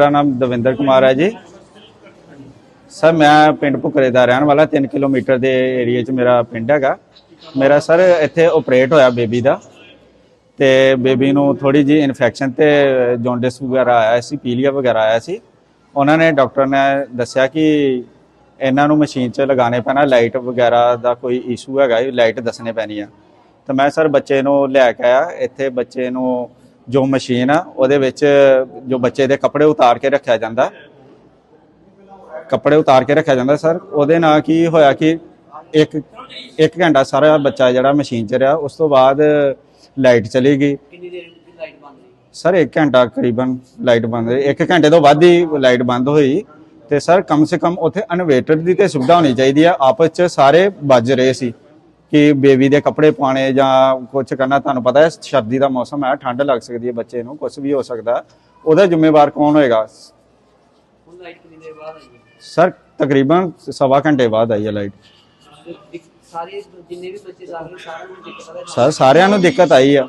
ਮੇਰਾ ਨਾਮ ਦਵਿੰਦਰ ਕੁਮਾਰ ਹੈ ਜੀ। ਸਰ, ਮੈਂ ਪਿੰਡ ਭੁਕਰੇ ਦਾ ਰਹਿਣ ਵਾਲਾ 3 ਕਿਲੋਮੀਟਰ ਦੇ ਏਰੀਆ 'ਚ ਮੇਰਾ ਪਿੰਡ ਹੈਗਾ। ਮੇਰਾ ਸਰ ਇੱਥੇ ਆਪਰੇਟ ਹੋਇਆ ਬੇਬੀ ਦਾ ਤੇ ਬੇਬੀ ਨੂੰ ਥੋੜੀ ਜੀ ਇਨਫੈਕਸ਼ਨ ਤੇ ਜੌਂਡਿਸ ਵਗੈਰਾ ਆਇਆ ਸੀ, ਪੀਲੀਆ ਵਗੈਰਾ ਆਇਆ ਸੀ। ਉਹਨਾਂ ਨੇ ਡਾਕਟਰ ਨੇ ਦੱਸਿਆ ਕਿ ਇਹਨਾਂ ਨੂੰ ਮਸ਼ੀਨ 'ਚ ਲਗਾਣੇ ਪੈਣਾ, ਲਾਈਟ ਵਗੈਰਾ ਦਾ ਕੋਈ ਇਸ਼ੂ ਹੈਗਾ ਇਹ ਲਾਈਟ ਦੱਸਣੇ ਪੈਣੀ ਆ। ਤਾਂ ਮੈਂ ਸਰ ਬੱਚੇ ਨੂੰ ਲੈ ਕੇ ਆਇਆ। ਇੱਥੇ ਬੱਚੇ ਨੂੰ ਜੋ ਮਸ਼ੀਨ ਆ ਉਹਦੇ ਵਿੱਚ ਜੋ ਬੱਚੇ ਦੇ ਕੱਪੜੇ ਉਤਾਰ ਕੇ ਰੱਖਿਆ ਜਾਂਦਾ। ਕੱਪੜੇ ਉਤਾਰ ਕੇ ਰੱਖਿਆ ਜਾਂਦਾ ਸਰ। ਉਹਦੇ ਨਾਲ ਕੀ ਹੋਇਆ ਕਿ ਇੱਕ ਇੱਕ ਘੰਟਾ ਸਾਰਾ ਬੱਚਾ ਜਿਹੜਾ ਮਸ਼ੀਨ 'ਚ ਰਿਹਾ ਉਸ ਤੋਂ ਬਾਅਦ ਲਾਈਟ ਚਲੀ ਗਈ। ਕਿੰਨੀ ਦੇਰ ਦੀ ਲਾਈਟ ਬੰਦ ਰਹੀ ਸਰ 1 ਘੰਟਾ ਕਰੀਬਨ ਲਾਈਟ ਬੰਦ ਰਹੀ 1 ਘੰਟੇ ਤੋਂ ਵੱਧ ਹੀ ਲਾਈਟ ਬੰਦ ਹੋਈ। ਤੇ ਸਰ ਕਮ ਸੇ ਕਮ ਉੱਥੇ ਇਨਵੇਟਰ ਦੀ ਤੇ ਸੁਵਿਧਾ ਹੋਣੀ ਚਾਹੀਦੀ ਆ। ਆਪਸ 'ਚ ਸਾਰੇ ਵੱਜ ਰਹੇ ਸੀ। ਕਿ ਬੇਬੀ ਦੇ ਕੱਪੜੇ ਪਾਣੇ ਜਾਂ ਕੁਝ ਕਰਨਾ ਤੁਹਾਨੂੰ ਪਤਾ ਹੈ ਸਰਦੀ ਦਾ ਮੌਸਮ ਹੈ ਠੰਡ ਲੱਗ ਸਕਦੀ ਹੈ ਬੱਚੇ ਨੂੰ ਕੁਝ ਵੀ ਹੋ ਸਕਦਾ। ਉਹਦਾ ਜ਼ਿੰਮੇਵਾਰ ਕੌਣ ਹੋਏਗਾ? ਸਰ ਤਕਰੀਬਨ ਸਵਾ ਘੰਟੇ ਬਾਅਦ ਆਈ ਹੈ ਲਾਈਟ ਸਾਰੇ ਜਿੰਨੇ ਵੀ ਬੱਚੇ ਸਰ ਸਾਰਿਆਂ ਨੂੰ ਦਿੱਕਤ ਆਈ ਆ।